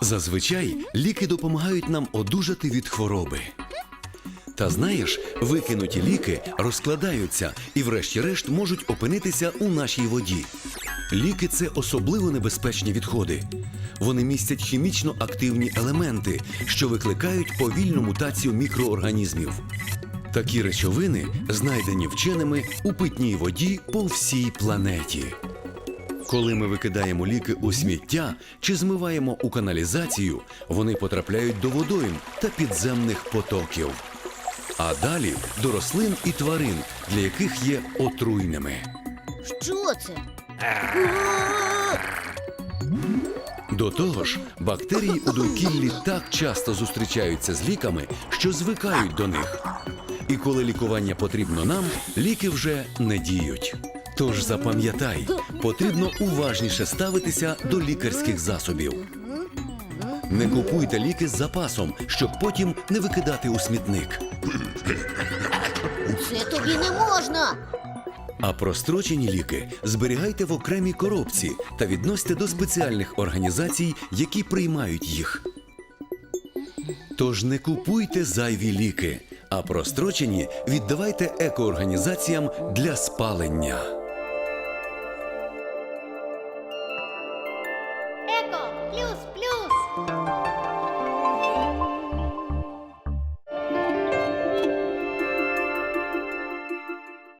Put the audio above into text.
Зазвичай ліки допомагають нам одужати від хвороби. Та знаєш, викинуті ліки розкладаються і, врешті-решт, можуть опинитися у нашій воді. Ліки це особливо небезпечні відходи. Вони містять хімічно активні елементи, що викликають повільну мутацію мікроорганізмів. Такі речовини знайдені вченими у питній воді по всій планеті. Коли ми викидаємо ліки у сміття чи змиваємо у каналізацію, вони потрапляють до водойм та підземних потоків. А далі до рослин і тварин, для яких є отруйними. Що це? До того ж, бактерії у довкіллі так часто зустрічаються з ліками, що звикають до них. І коли лікування потрібно нам, ліки вже не діють. Тож запам'ятай, потрібно уважніше ставитися до лікарських засобів. Не купуйте ліки з запасом, щоб потім не викидати у смітник. Це тобі не можна. А прострочені ліки зберігайте в окремій коробці та відносьте до спеціальних організацій, які приймають їх. Тож не купуйте зайві ліки, а прострочені віддавайте екоорганізаціям для спалення. Еко плюс плюс.